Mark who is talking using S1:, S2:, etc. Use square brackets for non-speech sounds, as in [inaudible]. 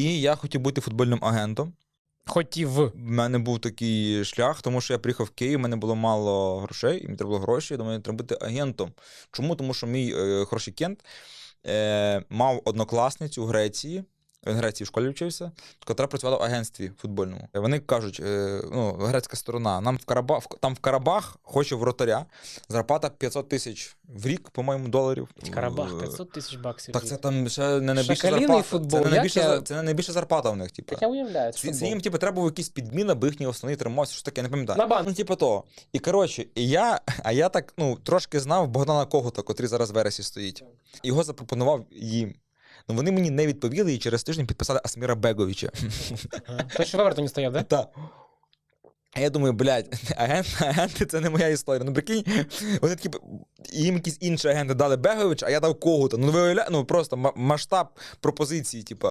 S1: І я хотів бути футбольним агентом.
S2: Хотів.
S1: У мене був такий шлях, тому що я приїхав в Київ, у мене було мало грошей, і мені треба було гроші. Я думаю, треба бути агентом. Чому? Тому що мій е, хороший кент е, мав однокласницю в Греції. Він в Греції в школі вчився, яка працювала в агентстві футбольному. Вони кажуть, е, ну, грецька сторона, нам в Карабах, там в Карабах хоче вратаря, зарплата 500 тисяч в рік, по-моєму, доларів.
S2: Карабах,
S1: Е,
S2: 500 тисяч баксів.
S1: Так це там ще не найбільша зарплата.
S2: футбол,
S1: Це не найбільша,
S2: я-
S1: це не найбільша зарплата у них, типу.
S2: Так я уявляю, це
S1: Це, це їм, типу, треба був якийсь підмін, аби їхній основний тримався, що таке, я не пам'ятаю.
S2: На банк.
S1: Ну, типу то. І коротше, і я, [laughs] а я так ну, трошки знав Богдана Когута, котрий зараз в Вересі стоїть. Його запропонував їм. Ну вони мені не відповіли і через тиждень підписали Асміра Беговича.
S2: Той, що в Евертоні стояв, да?
S1: Так. А я думаю, блядь, агент, агенти це не моя історія. Ну прикинь, вони такі, їм якісь інші агенти дали Беговича, а я дав кого-то. Ну виявляє, ну просто масштаб пропозиції, типу.